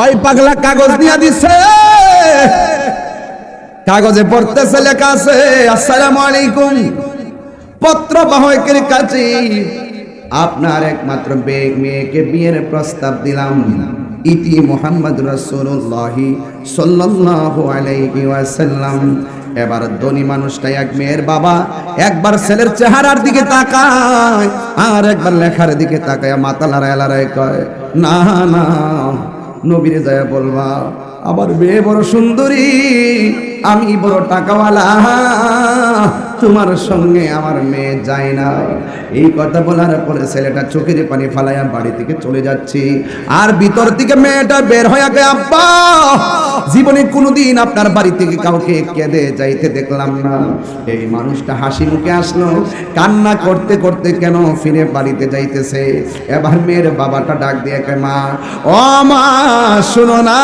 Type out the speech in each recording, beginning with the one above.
ওই পাগলা কাগজ নিয়ে দিছে। কাগজে পড়তেছে, লেখা আছে, আসসালামু আলাইকুম। পত্র বাহকের কাছে আপনার একমাত্র মেয়েকে বিয়ের প্রস্তাব দিলাম। ইতি মোহাম্মদ রাসূলুল্লাহ সাল্লাল্লাহু আলাইহি ওয়াসাল্লাম। এবার ধনী মানুষটা এক মেয়ের বাবা একবার ছেলের চেহারার দিকে তাকায়, আর একবার লেখার দিকে তাকায় লড়াই লড়াই কয়, না না। নবীরে যায় বলবা আমার মেয়ে বড় সুন্দরী আমি বড় টাকাওয়ালা। তোমার সঙ্গে আমার মেয়ে যায় না এই কথা বলার পরে ছেলেটা চোখের পানি ফালাইয়া বাড়ি থেকে চলে যাচ্ছি। আর ভিতর থেকে মেয়েটা বের হয়ে গে আব্বা, জীবনে কোনোদিন আপনার বাড়ি থেকে কাউকে কেঁদে যাইতে দেখলাম না। এই মানুষটা হাসি মুখে আসলো, কান্না করতে করতে কেন ফিরে বাড়িতে যাইতেছে? এবার মেয়ের বাবাটা ডাক দিয়ে কয়, মা, ও মা, শুনো না,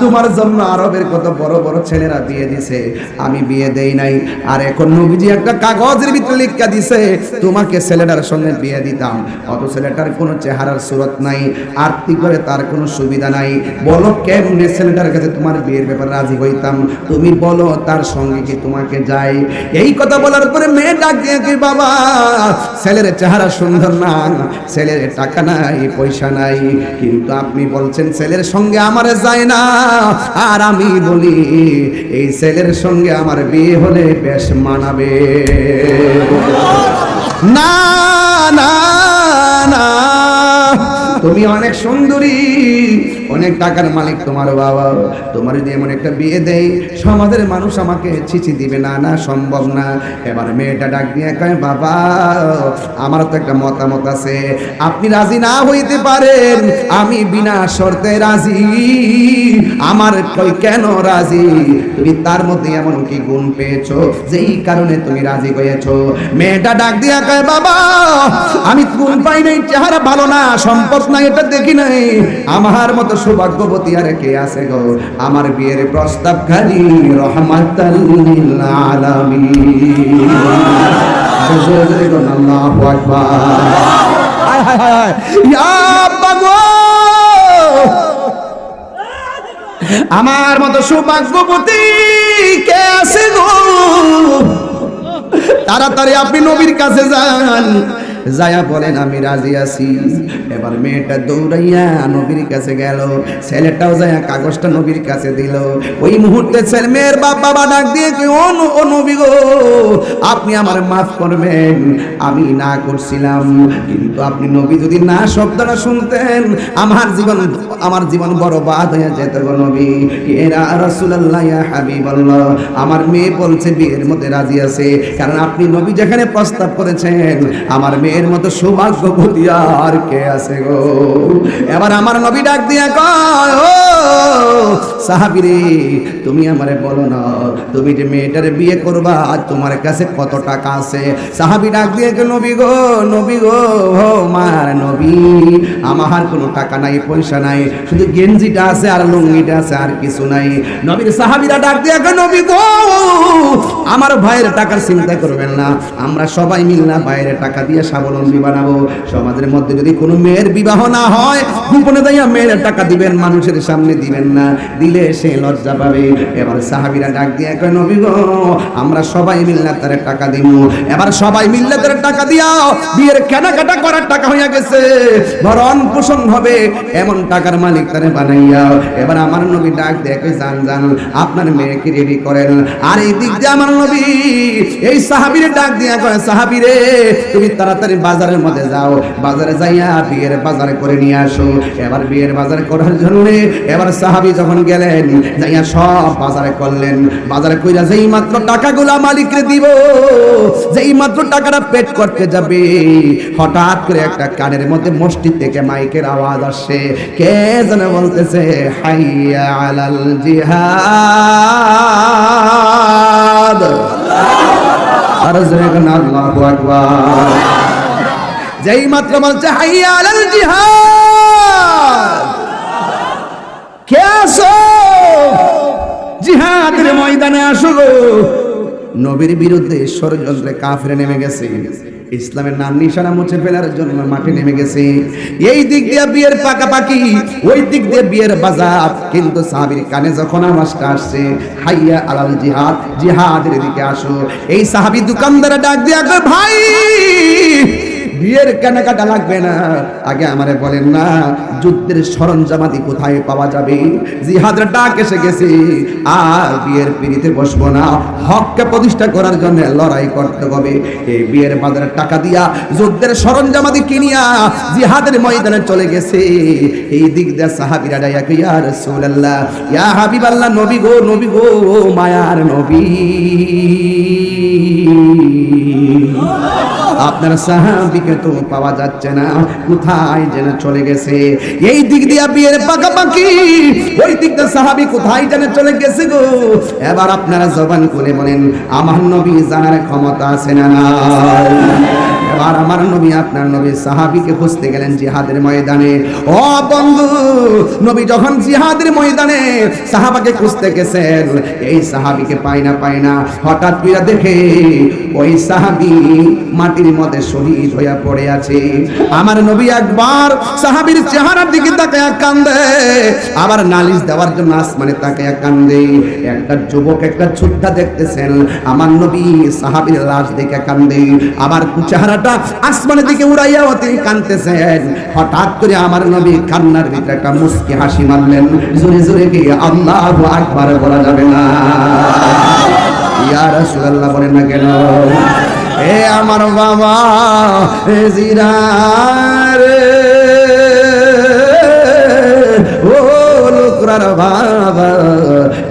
তোমার জন্য আরবের কত বড় বড় ছেলেরা বিয়ে দিছে। আমি বিয়ে দেই নাই। আর এখন নবীজি একটা কাগজের ভিতরে লিখা দিছে, তোমাকে ছেলেটার সঙ্গে বিয়ে দিতাম। অত ছেলেটার কোনো চেহারার সুরত নাই আর্থিক করে তার কোনো সুবিধা নাই। বলো কেমনে ছেলেটার কাছে তোমার বিয়ের ব্যাপারে রাজি হইতাম? তুমি বলো তার সঙ্গে কি তোমাকে যাই? এই কথা বলার পরে মেয়ে ডাক দিয়ে কি বাবা, ছেলের চেহারা সুন্দর না, ছেলের টাকা নাই, পয়সা নাই। কিন্তু আপনি বলছেন ছেলের সঙ্গে আমার যায় না, আর আমি বলি, এই ছেলের সঙ্গে আমার বিয়ে হলে বেশ মানাবে না না না। তুমি অনেক সুন্দরী, অনেক টাকার মালিক তোমার বাবা। তোমার যদি এমন একটা বিয়ে দেয়, সমাজের মানুষ আমাকে ছিচি দিবে, না না, সম্ভব না। এবার মেয়েটা ডাক দিয়ে কয়, বাবা, আমার তো একটা মতামত আছে। আপনি রাজি না হইতে পারেন, আমি বিনা শর্তে রাজি। আমার কই কেন রাজি? তুমি তার মধ্যে এমন কি গুণ পেয়েছ? যেই কারণে তুমি রাজি হয়েছো। মেয়েটা ডাক দিয়া কয়, বাবা, আমি গুণ পাই নাই, চেহারা ভালো না, সম্পদ নাই, এটা দেখি নাই। আমার মতো সৌভাগ্যবতী আর কে আছে গো? আমার বিয়ের প্রস্তাব খালি রহমাতাল লিল আলামিন আল্লাহু হায় হায় হায় ইয়া আব্বা আমার মতো সৌভাগ্যপতি কে আছে গো? তাড়াতাড়ি আপনি নবীর কাছে যান। যায়া বলেন, আমি রাজি আছি। এবার মেয়েটা দৌড়াইয়া নবীর কাছে গেল। ছেলেটাও যায়া কাগজটা নবীর কাছে দিল। ওই মুহূর্তে ছেলে মেয়ের বাপ বাবা ডাক দিয়ে ও নবী গো, আপনি আমার মাফ করবেন, আমি না করছিলাম। কিন্তু আপনি নবী যদি না শব্দটা শুনতেন, আমার জীবন আমার জীবন বড় বাদ হয়ে যেত গো নবী। এরা রাসূলুল্লাহ, ইয়া হাবিবাল্লাহ। আমার মেয়ে বলছে, বিয়ের মধ্যে রাজি আছে। কারণ আপনি নবী যেখানে প্রস্তাব করেছেন, আমার মেয়ের মতো সৌভাগ্যবতী আর কে আছে গো? এবার আমার নবী ডাক দিয়া কয় সাহাবীরে তুমি আমারে বলো না, তুমি যে মেয়েটারে বিয়ে করবা আর তোমার কাছে কত টাকা আছে? সাহাবী ডাক দিয়ে নবী গো নবী গো, ও মার নবী, আমার কোনো টাকা নাই, পয়সা নাই, শুধু গেঞ্জিটা আছে আর লুঙ্গিটা আছে আর কিছু নাই। নবীর সাহাবীরা ডাক দিয়ে নবী গো, আমার ভাইয়ের টাকার চিন্তা করবেন না, আমরা সবাই মিলনা ভাইয়ের টাকা দিয়ে স্বাবলম্বী বানাবো। সমাজের মধ্যে যদি কোনো মেয়ের বিবাহ না হয়, গোপনে যাইয়া মেয়ের টাকা দিবেন, মানুষের সামনে দিবেন না। দিলে সে লজ্জা পাবে। এবার সাহাবীরা ডাক দিয়ে কয়, নবী গো, আমরা সবাই মিলনা তার টাকা দিব এবার সবাই মিললে তার টাকা দিয়াও, বিয়ের কেনাকাটা করার টাকা হইয়া গেছে। ভরণ পোষণ হবে, এমন টাকার মালিক তারে বানাইয়া এবার আমার নবী ডাক দিয়ে কয়, জান জান, আপনার মেয়েকে রেডি করেন? আর এই দিক দিয়ে আমার নবী, এই সাহাবীরে ডাক দিয়া কয়, সাহাবীরে, তুমি তাড়াতাড়ি বাজারের মধ্যে যাও, বাজারে যাইয়া বিয়ের বাজার করে নিয়ে আসো। এবার বিয়ের বাজার করার জন্য এবার সাহাবী যখন গেলেন, যাইয়া সব বাজারে করলেন। বাজারে কইরা যেই মাত্র টাকাগুলা মালিকরে দিব, যেই মাত্র টাকাটা পেট করতে যাবে, হঠাৎ করে একটা কানের মধ্যে মসজিদ থেকে মাইকের আওয়াজ আসছে কে যেন বলতেছে, হাইয়া আলাল জিহাদ। আর আল্লাহু আকবার। যেই মাত্র বলছে হাইয়া জিহাদ। কে আসো? জিহাদের ময়দানে আসো নবীর বিরুদ্ধে ষড়যন্ত্রে কাফিরে নেমে গেছে। ইসলামের নাম নিশানা মুছে ফেলার জন্য মাঠে নেমে গেছে। এই দিক দিয়ে বিয়ের পাকাপাকি, ওই দিক দিয়ে বিয়ের বাজার। কিন্তু সাহাবীর কানে যখন আওয়াজটা আসছে, হাইয়া আলাল জিহাদ, জিহাদের দিকে আসো। এই সাহাবী দোকানদার ডাক দিয়ে ভাই বিয়ের কেনাকাটা লাগবে না? আগে আমারে বলেন না, যুদ্ধের সরঞ্জামাদি কোথায় পাওয়া যাবে? জিহাদের ডাক এসে গেছে। আর বিয়ের পিড়িতে বসবো না। হককে প্রতিষ্ঠা করার জন্য লড়াই করতে হবে। এই বিয়ের বাজারে টাকা দিয়া যুদ্ধের সরঞ্জামাদি কিনিয়া জিহাদের ময়দানে চলে গেছে। এই দিক দিয়ে সাহাবিরা ডাইয়া ইয়া রাসূলুল্লাহ, ইয়া হাবিবাল্লাহ, নবী গো নবী গো, মায়ার নবী। আপনার সাহাবিকে তো পাওয়া যাচ্ছে না। কোথায় যেন চলে গেছে? এই দিক দিয়া বিয়ের পাকাপাকি, ওই দিক দিয়ে সাহাবি কোথায় যেন চলে গেছে গো? এবার আপনারা জবান করে বলেন, আমার নবী জানার ক্ষমতা আছে না নাই? এবার আমার নবী, আপনার নবী সাহাবিকে খুঁজতে গেলেন জিহাদের ময়দানে। ও বন্ধু, নবী যখন জিহাদের ময়দানে সাহাবাকে খুঁজতে গেছেন, এই সাহাবিকে পাই না পাই না। হঠাৎ করে দেখে ওই সাহাবি মাটির মধ্যে শহীদ হইয়া পড়ে আছে। আমার নবী একবার সাহাবির চেহারার দিকে তাকায় কান্দে, আবার নালিশ দেওয়ার জন্য আসমানে তাকায় কান্দে। একটা যুবক, একটা ছোট্টা দেখতেছেন, আমার নবী সাহাবির লাশ দেখে কান্দে, আবার চেহারাটা আসমানের দিকে উড়াইয়া তিনি কান্দতেছেন হঠাৎ করে আমার নবী কান্নার ভিতরে একটা মুস্কি হাসি মারলেন। জোরে জোরে কি আল্লাহ আকবার বলা যাবে না। ইয়া রাসূলুল্লাহ বলেন না কেন? এ আমার বাবা, এ জিরার ও লোকরার বাবা।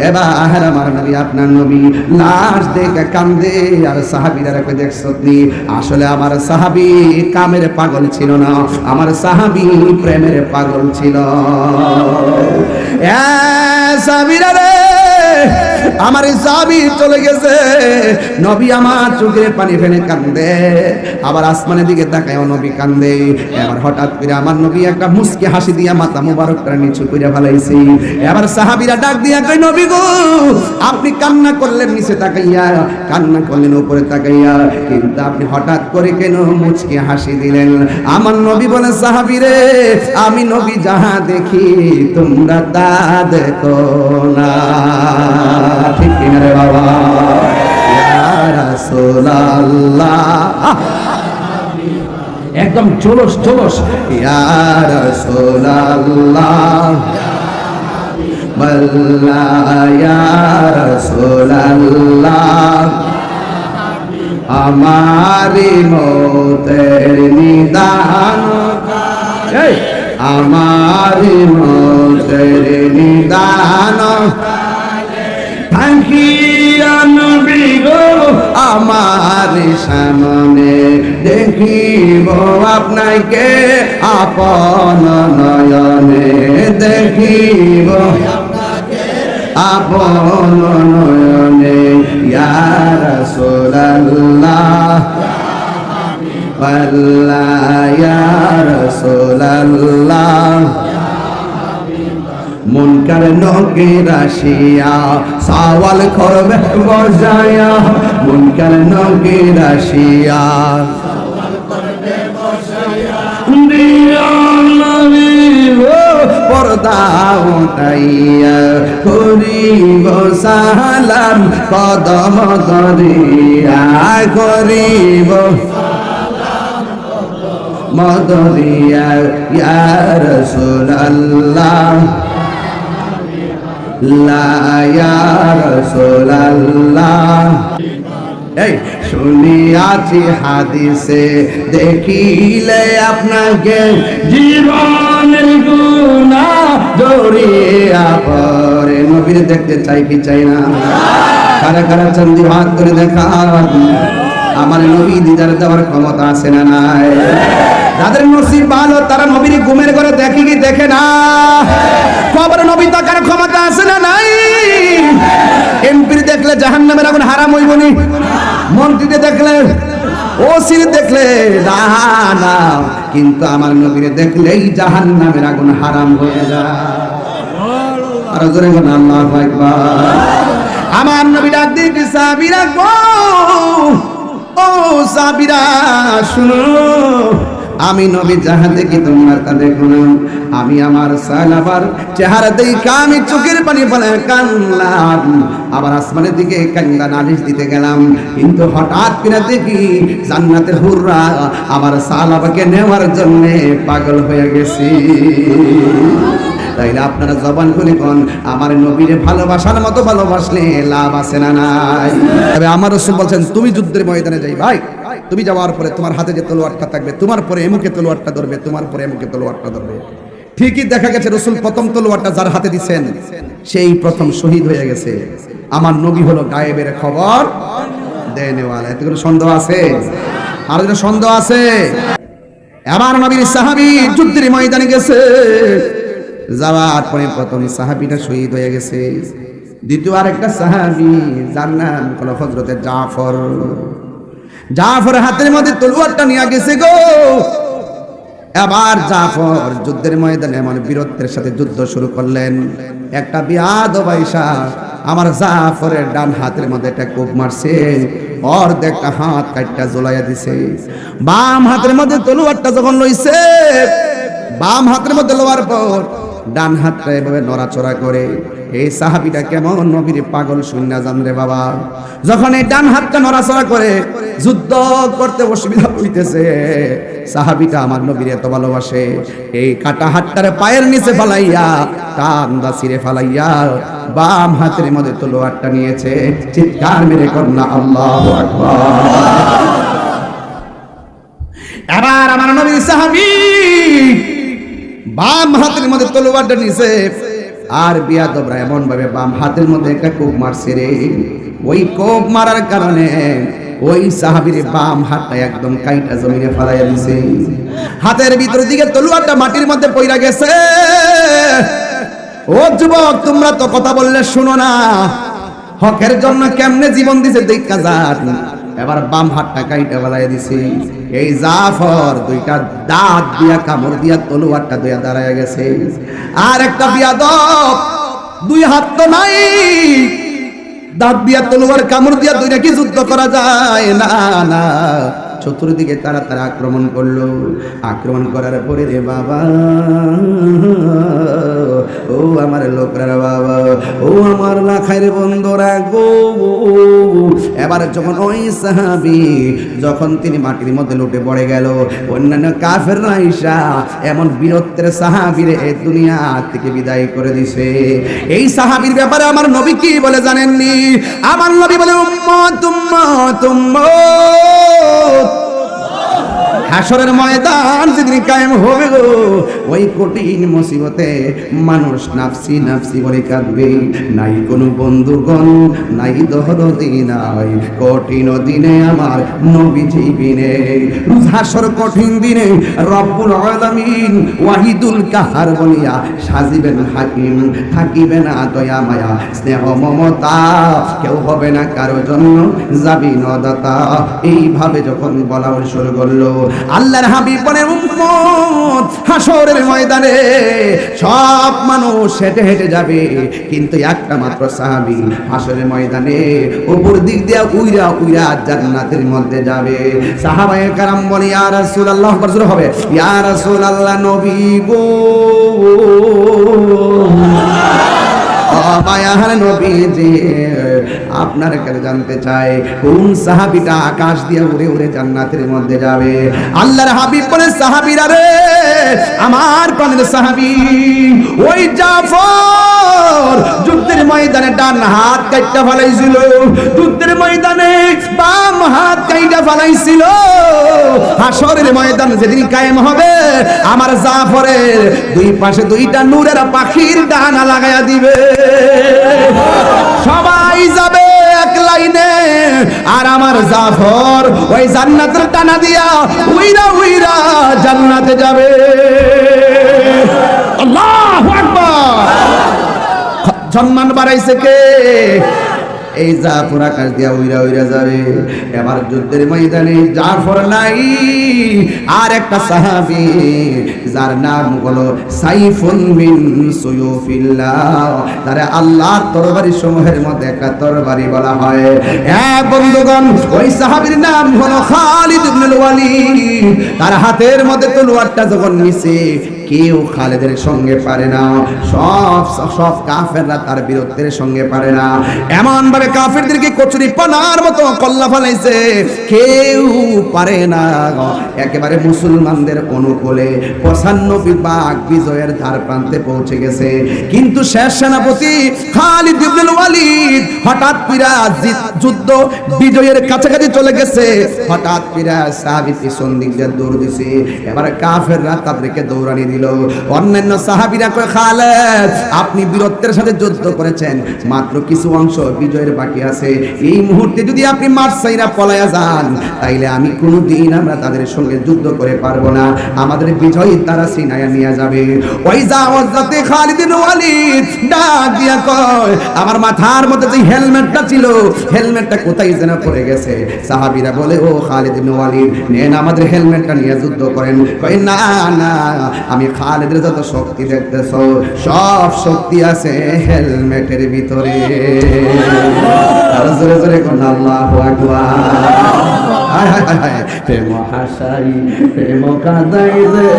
এবার আমার নবী আপনার নবী। লাশ দেখে কান্দে, আর সাহাবিরা রেখে দেখছ নি আসলে আমার সাহাবি কামের পাগল ছিল না, আমার সাহাবি প্রেমের পাগল ছিল। এ সাবিরা রে! আমার সাবি চলে গেছে। নবী আমার চোখের পানি ফেলে কান্দে। আবার আসমানের দিকে তাকায় নবী কান্দে। এবার হঠাৎ করে আমার নবী একটা মুসকে হাসি দিয়া মাথা মুবারকটা নিচু করে ফেলাইছি। এবার সাহাবীরা ডাক দিয়া কই নবী গো, আপনি কান্না করলেন নিচে তাকাইয়া, কান্না করলেন উপরে তাকাইয়া। কিন্তু আপনি হঠাৎ করে কেন মুচকে হাসি দিলেন? আমার নবী বলে, সাহাবীরে, আমি নবী যাহা দেখি তোমরা তা দেখো না। ঠিক কিনা রে বাবা একদম চলস চলস ইয়া রাসূলুল্লাহ। বল্লা ইয়া রাসূলুল্লাহ। আমারি মতের নিদান আমারি মতের নিদান থাকিয়া নবী গো আমার সামনে দেখিব আপনাকে আপন নয়নে, দেখিব আপন নয়নে ইয়ার সোলাল্লাহ আল্লাহ ইয়ার সোলাল্লাহ মুনকার নকে রাশিয়া, সাওয়াল করবে বজায়া মুনকার নকে রাশিয়া। সালাম, কদম দরিয়া করিব মদরিয়া ইয়া রাসূলুল্লাহ লা ইয়া রাসূলুল্লাহ। এই, শুনিয়াছি হাদিসে, দেখিলে আপনাকে জীবনের গুণা জড়িয়া পরে নবীর দেখতে চাই কি চাই না? কারা কারা চন্দি হাত করে দেখা আমার নবী দিদার দেওয়ার ক্ষমতা আছে না নাই? যাদের নসিব ভালো, তারা নবীর ঘুমের ঘরে দেখে কি দেখে না? খবর নবী তাকার ক্ষমতা আছে না নাই? এমপির দেখলে জাহান নামের আগুন হারাম হইবনি মন্ত্রীতে দেখলে, ওসির দেখলে, না কিন্তু আমার নবীরে দেখলেই জাহান নামের আগুন হারাম হয়ে যায়। আর জোরে বলেন, আল্লাহু আমার নবী ডাক দিয়ে সাহাবীরা গো, ও সাবিরা, শুনো। আমি নবী যাহা দেখি তোমার তা দেখো না আমি আমার সালাবার চেহারা দেখা আমি চোখের পানি ফেলে কানলাম আবার আসমানের দিকে কান্দা নালিশ দিতে গেলাম। কিন্তু হঠাৎ কিনা দেখি জান্নাতের হুররা আমার সালাবাকে নেওয়ার জন্য পাগল হয়ে গেছি। তাইলে আপনারা জবান খুলে কোন, আমার নবীরে ভালোবাসার মতো ভালোবাসলে লাভ আছে না নাই? তবে আমার রসুল বলছেন, তুমি যুদ্ধের ময়দানে যাই ভাই। তুমি যাওয়ার পরে তোমার হাতে যে তলোয়ারটা থাকবে, তোমার পরে এমুকে তলোয়ারটা ধরবে, তোমার পরে এমুকে তলোয়ারটা ধরবে। ঠিকই দেখা গেছে রসুল প্রথম তলোয়ারটা যার হাতে দিচ্ছেন সেই প্রথম শহীদ হয়ে গেছে। আমার নবী হলো গায়েবের খবর কোনো সন্দেহ আছে? আর কোনো সন্দেহ আছে? এবার নবীর সাহাবি যুদ্ধের ময়দানে গেছে। যাওয়ার পরে প্রথম সাহাবিটা শহীদ হয়ে গেছে। দ্বিতীয় আরেকটা সাহাবি, যার নাম হজরতের জাফর। জাফর হাতের মধ্যে তলোয়ারটা নিয়ে গেছে গো। এবার জাফর যুদ্ধের ময়দানে এমন বীরত্বের সাথে যুদ্ধ শুরু করলেন। একটা বিয়াদ বাইসা আমার জাফরের ডান হাতের মধ্যে একটা কোপ মারছে। অর্ধেকটা হাত কাটটা জ্বলাইয়া দিছে। বাম হাতের মধ্যে তলোয়ারটা যখন লইছে, বাম হাতের মধ্যে লোয়ার পর ডান হাতটা এভাবে নড়াচড়া করে এই সাহাবিটা কেমন নবীর পাগল শূন্য জান রে বাবা? যখন এই ডান হাতটা নড়াচড়া করে, যুদ্ধ করতে অসুবিধা হইতেছে, সাহাবিটা আমার নবীর এত ভালোবাসে। এই কাটা হাতটারে পায়ের নিচে ফালাইয়া, টান দা সিরে ফালাইয়া বাম হাতের মধ্যে তলোয়ারটা নিয়েছে, চিৎকার মেরে কন্যা, আল্লাহ আকবার। এবার আমার নবী সাহাবি বাম হাতের মধ্যে তলোয়ারটা নিছে। আর বিয়াদবরা এমন ভাবে বাম হাতের মধ্যে একটা কোপ মারছে রে। ওই কোপ মারার কারণে ওই সাহাবির বাম হাতটা একদম কাইটা জমিনে ফালাইয়া দিছে। হাতের ভিতর দিকে তলোয়ারটা মাটির মধ্যে পইরা গেছে। ও যুবক, তোমরা তো কথা বললে শুনো না। হকের জন্য কেমনে জীবন দিছে, দেখা যান এবার বাম হাতটা কাইটা বেলায় দিছি। এই জাফর দুইটা দাঁত দিয়া কামড় দিয়া তলোয়ারটা দুয়া দাঁড়ায় গেছে। আর একটা বিয়াদব, দুই হাত তো নাই। দাঁত দিয়া তলোয়ার কামড় দিয়া দুইটা কি যুদ্ধ করা যায়? না না। চতুর্দিকে তারা তারা আক্রমণ করল। আক্রমণ করার পরে রে বাবা, ও আমার লোকরা বাবা, ও আমার লাখাইর বন্ধুরা গো। এবার যখন ওই সাহাবি, যখন তিনি মাটির মধ্যে লুটে পড়ে গেল, অন্যান্য কাফের রাইসা এমন বীরত্বের সাহাবিরে এ দুনিয়া থেকে বিদায় করে দিছে। এই সাহাবির ব্যাপারে আমার নবী কি বলে জানেননি? আমার নবী বলে, উম্মত উম্মত উম্মত। হাসরের ময়দান যেদিন কায়েম হবে গো, ওই কঠিন মুসিবতে মানুষ নাফসি নাফসি বলে কাঁদবে। নাই কোনো বন্ধুগণ, নাই দহরদি নাই। কঠিন দিনে আমার নবীজি বিনে। হাসর কঠিন দিনে রব্বুল আলামিন ওয়াহিদুল কাহার বলিয়া সাজিবেন হাকিম থাকিবে না দয়া মায়া। স্নেহ, মমতা কেউ হবে না কারও জন্য, যাবি নদাতা এইভাবে যখন বলা শুরু করল আল্লাহর হাবিব বলেন উম্মত হাসরের ময়দানে সব মানুষ হেঁটে হেঁটে যাবে। কিন্তু একটা মাত্র সাহাবী হাসরের ময়দানে উপর দিক দিয়ে উইরা উইরা জান্নাতের মধ্যে যাবে। সাহাবায়ে কারাম বলে, ইয়া রাসূলুল্লাহ বর্জর হবে, ইয়া রাসূলুল্লাহ নবী গো। নবী নবীজি আপনার কাছে জানতে চাই কোন সাহাবিটা আকাশ দিয়ে উড়ে উড়ে জান্নাতের মধ্যে যাবে। আল্লাহর হাবিব বলে, সাহাবিরা রে, আমার প্রাণের সাহাবি, ওই জাফর যুদ্ধের ময়দানে ডান হাত কাইটা ফেলাইছিল, যুদ্ধের ময়দানে বাম হাত কাইটা ফেলাইছিল। হাসরের ময়দান যেদিন কায়েম হবে, আমার জাফরের দুই পাশে দুইটা নূরের পাখির ডানা লাগাইয়া দিবে। সবাই লাইনে আর আমার জাফর ওই জান্নাতের টানা দিয়া উইরা উইরা জান্নাতে যাবে। আল্লাহ আকবার। সম্মান বাড়াইছে কে? এই যা জাফর আকাশ দিয়া উইরা উইরা যাবে এবার যুদ্ধের ময়দানে জাফর নাই, আর একটা সাহাবি, যার নাম হলো সাইফুন বিন সুয়ুফিল্লাহ তারে আল্লাহর তরবারি সমূহের মধ্যে একটা তরবারি বলা হয়। হ্যাঁ বন্ধুগণ, ওই সাহাবীর নাম হলো খালিদ ইবনুল ওয়ালিদ। তার হাতের মধ্যে তলোয়ারটা যখন নিছে কেউ খালেদের সঙ্গে পারে না। সব সব কাফেররা তার বিরুদ্ধের সঙ্গে পারে না। এমন ভাবে কাফেরদেরকে কচুরি পানার মতো কল্লা ফেলাইছে। কেউ পারে না একেবারে মুসলমানদের অনুকূলে পঁচানব্বই বাঘ বিজয়ের ধার প্রান্তে পৌঁছে গেছে। কিন্তু শেষ সেনাপতি খালিদ ইবনুল ওয়ালিদ হঠাৎ পিরা যুদ্ধ বিজয়ের কাছাকাছি চলে গেছে। হঠাৎ পিরা সাহাবি পিছন দিক দিয়ে দৌড় দিছে। এবার কাফেররা তাদেরকে দৌড়ানি দিল অন্যান্য সাহাবিরা কয়, খালেদ, আপনি বীরত্বের সাথে যুদ্ধ করেছেন, মাত্র কিছু অংশ বিজয়ের বাকি আছে। এই মুহূর্তে যদি আপনি মারসাইরা পলায়া যান, তাইলে আমি কোনোদিন আমরা তাদের সঙ্গে যুদ্ধ করে পারব না। আমাদের বিজয় তারা সিনায়া নিয়ে যাবে। ওই যাওয়াতে খালিদ বিন ওয়ালিদ ডাক দিয়া কয়, আমার মাথার মধ্যে যে হেলমেটটা ছিল, হেলমেটটা কোথায় যেন পড়ে গেছে? সাহাবীরা বলে, ও খালিদ বিন ওয়ালিদ, নেন আমাদের হেলমেটটা নিয়ে যুদ্ধ করেন। কই না না, আমি খালিদের যত শক্তি দেখতেছ, সব শক্তি আছে হেলমেটের ভিতরে। জোরে জোরে কোন, আল্লাহ প্রেম প্রেম কাদাই রে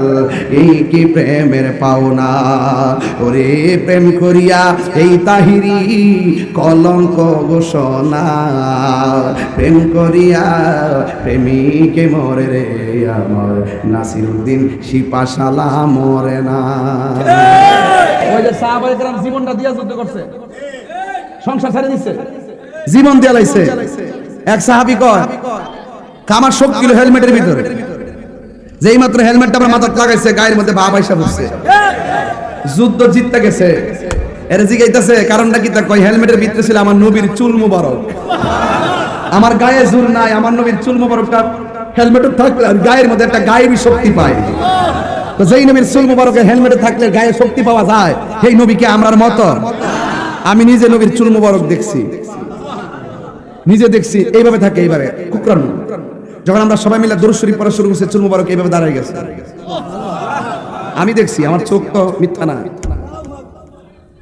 দয়াল এই কি প্রেমের পাওনা? ওরে প্রেম করিয়া এই তাহিরি কলঙ্ক ঘোষণা। প্রেম করিয়া প্রেমিকে মরে রে আমার নাসিরুদ্দিন সিপাশালা মরে না। ওই যে সাহাবায়ে কেরাম জীবনটা দিয়া যুদ্ধ করছে। সংসার ছেড়ে দিচ্ছে জীবন দিয়ে লাইছে। এক সাহাবি কয় কামার শোক ছিল হেলমেটের ভিতরে। যেই মাত্র হেলমেটটা আমার মাথায় লাগাইছে, গায়ের মধ্যে ভাব আইসা বসছে যুদ্ধ জিততে গেছে। এর জিগাইতেছে, কারণটা কি তা কয়? হেলমেটের ভিতরে ছিল আমার নবীর চুল মুবারক। আমার গায়ে জুল নাই, আমার নবীর চুল মুবারকটা হেলমেটে থাকলে আর গায়ের মধ্যে একটা গায়েবী শক্তি পায়। তো যেই নবীর চুল মুবারকের হেলমেটে থাকলে গায়ে শক্তি পাওয়া যায়, সেই নবীকে আমরার মত। আমি নিজে নবীর চুল মুবারক দেখছি। নিজে দেখছি, এইভাবে থাকে এইভাবে কুকরানো। যখন আমরা সবাই মিলে শরীফ পড়া শুরু করছি, চুল মুবারক এইভাবে দাঁড়ায় গেছে। আমি দেখছি, আমার চোখ তো মিথ্যা না।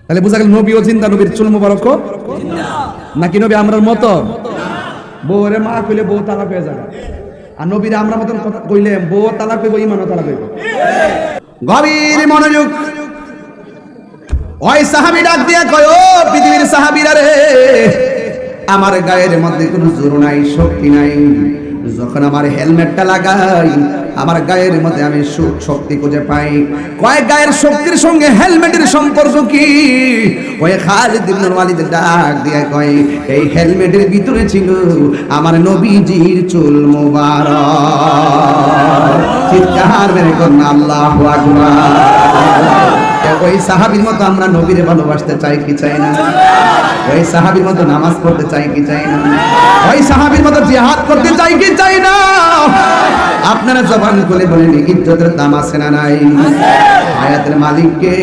তাহলে বোঝা গেল নবী ও জিন্দা, নবীর চুল মুবারক নাকি নবী আমরার মতো? বউরে মা কইলে বউ তালাক হয়ে যাবে। আর নবীর আমরা মতন কথা কইলে বউ তালাক হইব, ইমানও তালাক হইব। গভীর মনোযোগ। ওই সাহাবি ডাক দিয়া কয়, ও পৃথিবীর সাহাবিরা রে, আমার গায়ের মধ্যে কোনো জোর নাই, শক্তি নাই। যখন আমার হেলমেটটা লাগাই, আমার গায়ের মধ্যে আমি সুখ শক্তি খুঁজে পাই। কয় গায়ের শক্তির সঙ্গে হেলমেটের সম্পর্ক কি? ওই খালিদ ডাক দিয়ে কয়, এই হেলমেটের ভিতরে ছিল আমার নবীজির চুল মোবারক। চিৎকার মেরে কন্যা, আল্লাহু আকবার। ওই সাহাবির মতো আমরা নবীরে ভালোবাসতে চাই কি চাই না? ওই সাহাবির মতো নামাজ পড়তে চাই কি চাই না? ওই সাহাবির মতো জিহাদ করতে চাই কি চাই না? আপনারা জবান খুলে বলেন, ইজ্জতের দাম আছে না নাই? আয়াতের মালিককে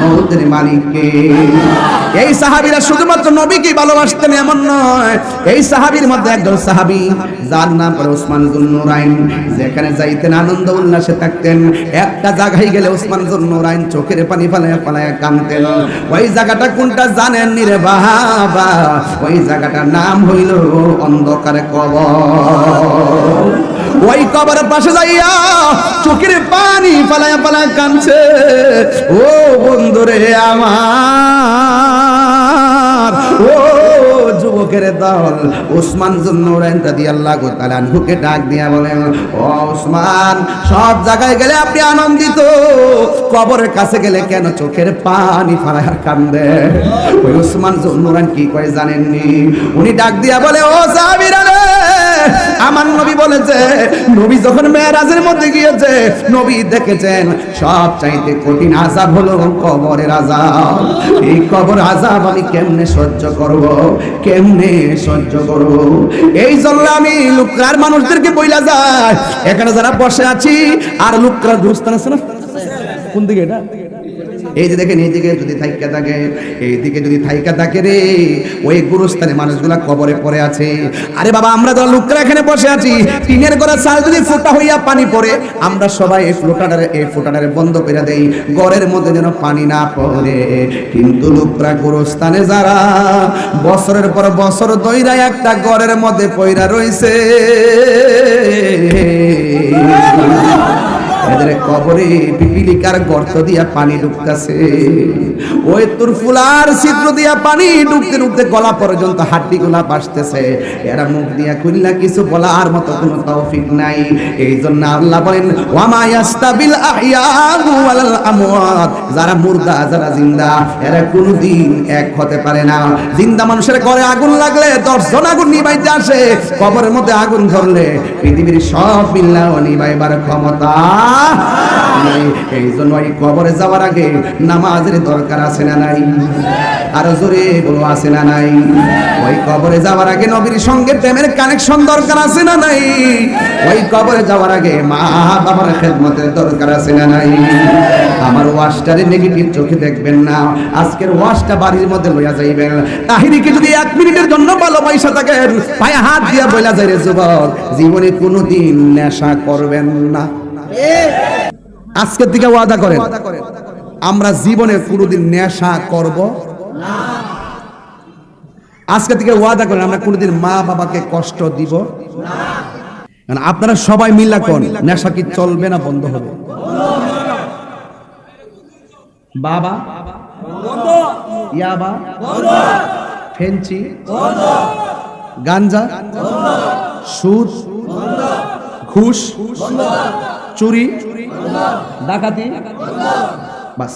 মৌতের মালিককে। এই সাহাবীরা শুধুমাত্র নবীকে ভালোবাসতেন, এমন নয়। এই সাহাবীর মধ্যে একজন সাহাবী, যার নাম পরে ওসমান জুন্নুরাইন। যেখানে যাইতেন, আনন্দ উল্লাসে থাকতেন। একটা জায়গায় গেলে ওসমান জুন্নুরাইন চোখের পানি ফালায় ফালায় কাঁদতেন। ওই জায়গাটা কোনটা জানেন নি রে বাবা? ওই জায়গাটার নাম হইল অন্ধকার কবর। ওই কবরের পাশে যাইয়া চোখের পানি ফালায় ফালায় কাঁদছে ও বন্ধুরে আমার, ও যুবকের দল, ওসমান আনহুকে ডাক দিয়া বলেন, ও ওসমান, সব জায়গায় গেলে আপনি আনন্দিত, কবরের কাছে গেলে কেন চোখের পানি ফালায় কান্দে ওই ওসমান জন্নুরাইন কি কয় জানেননি? উনি ডাক দিয়া বলে, ও সাহাবীরা রে আমার নবী বলেছে, নবী যখন মেয়েরাজের মধ্যে গিয়েছে, নবী দেখেছেন সব চাইতে কঠিন আজাব হলো কবরের আজাব এই কবর আজাব আমি কেমনে সহ্য করব? কেমনে সহ্য করব? এই জন্য আমি লুকরার মানুষদেরকে বইলা যায় এখানে যারা বসে আছি, আর লুকরার গুরুস্থান আছে না? কোন দিকে এটা? এই যে দেখেন এইদিকে যদি থাইকা থাকে এইদিকে যদি থাইকা থাকে রে, ওই গুরুস্থানে মানুষগুলা কবরে পড়ে আছে। আরে বাবা, আমরা যারা লোকরা এখানে বসে আছি, টিনের ঘরের চাল যদি ফোটা হইয়া পানি পড়ে, আমরা সবাই এই ফ্লোটারে এই ফোটারে বন্ধ করে দেই। ঘরের মধ্যে যেন পানি না পড়ে। কিন্তু লোকরা গুরুস্থানে যারা, বছরের পর বছর দইরা একটা ঘরের মধ্যে পয়রা রইছে। এদের কবরে পিপিলিকার গর্ত দিয়া পানি ঢুকতেছে ওই তোর ফুলার ছিদ্র দিয়া পানি ঢুকতে ঢুকতে গলা পর্যন্ত হাড্ডি গুলা বাসতেছে। এরা মুখ দিয়া খুললা কিছু বলার মতো কোনো তৌফিক নাই। এই জন্য আল্লাহ বলেন, ওয়ামা ইয়াস্তাবিল আহইয়াউ ওয়ালাল আমওয়াত। যারা মুর্দা, যারা জিন্দা, এরা কোনোদিন এক হতে পারে না। জিন্দা মানুষের ঘরে আগুন লাগলে দশজন আগুন নিবাইতে আসে। কবরের মধ্যে আগুন ধরলে পৃথিবীর সব মিল্লাও নিবাইবার ক্ষমতা। এই জন্য এই কবরে যাওয়ার আগে নামাজের দরকার আছে না নাই? আরও জোরে বলো, আছে না নাই? ওই কবরে যাওয়ার আগে নবীর সঙ্গে প্রেমের কানেকশন দরকার আছে না নাই? ওই কবরে যাওয়ার আগে মা বাবার খেদমতের দরকার আছে না নাই? আমার ওয়াশটারে নেগেটিভ চোখে দেখবেন না, আজকের ওয়াশটা বাড়ির মধ্যে লইয়া যাইবেন। তাহিরিকে যদি এক মিনিটের জন্য ভালোবাসা থাকেন, পায়ে হাত দিয়া বইলা যায় রে যুবক, জীবনে কোনোদিন নেশা করবেন না। আজকের দিকে ওয়াদা করেন, আমরা জীবনে কোনোদিন নেশা করব আজকে থেকে ওয়াদা করেন, আমরা কোনোদিন মা বাবাকে কষ্ট দিব আপনারা সবাই মিল্লা কোন, নেশা কি চলবে না বন্ধ হবে? বাবা, ইয়াবা, ফেঞ্চি, গাঞ্জা, সুদ, ঘুষ চুরি ডাকাতি বাস।